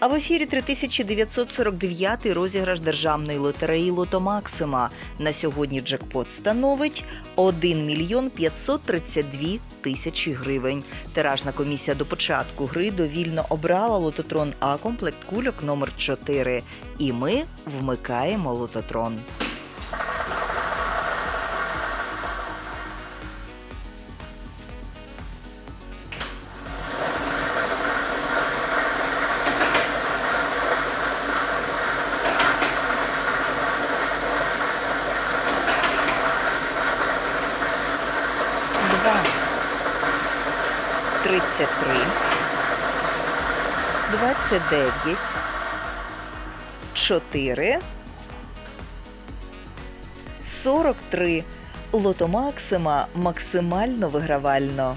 А в ефірі 3949 розіграш державної лотереї Лото Максима. На сьогодні джекпот становить 1 мільйон 532 тисячі гривень. Тиражна комісія до початку гри довільно обрала лототрон А комплект кульок номер 4 І ми вмикаємо лототрон. 33, 29, 4, 43. Лото Максима максимально вигравально.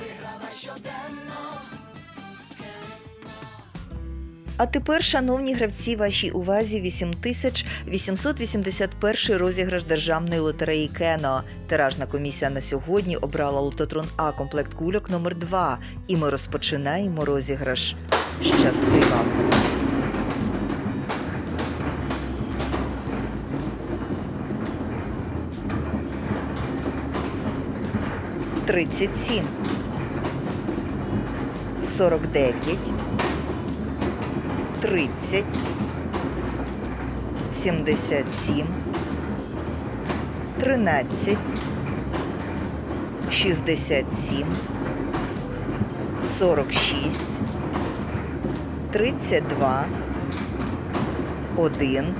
Виграва щоденно. А тепер, шановні гравці, вашій увазі 8881 розіграш державної лотереї Кено. Тиражна комісія на сьогодні обрала лототрон А комплект кульок номер 2 І ми розпочинаємо розіграш. Щасти вам! Тридцять сім. Сорок дев'ять. 30, 77, 13, 67, 46, 32, 1,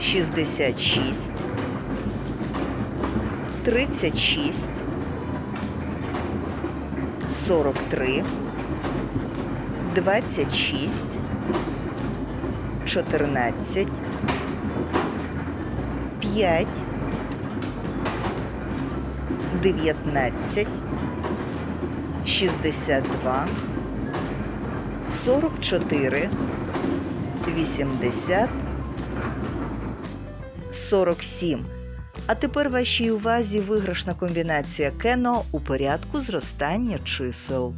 66, 36, 43, 26, 14, 5, 19, 62, 44, 80, 47. А тепер вашій увазі виграшна комбінація кено у порядку зростання чисел.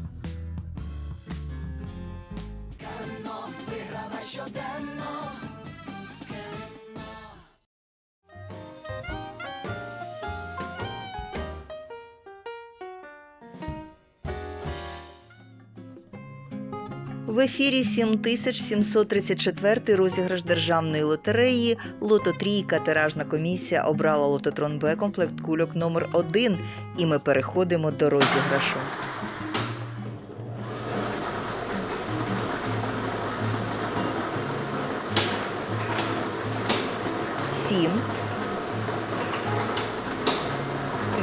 В ефірі 7734 розіграш державної лотереї Лото Трійка. Тиражна комісія обрала лототрон Б комплект кульок номер 1 І ми переходимо до розіграшу. Сім.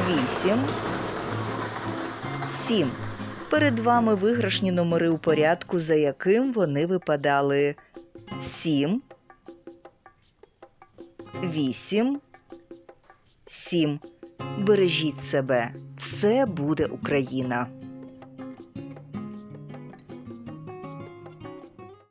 Вісім. Сім. Перед вами виграшні номери у порядку, за яким вони випадали 7, 8, 7. Бережіть себе. Все буде Україна.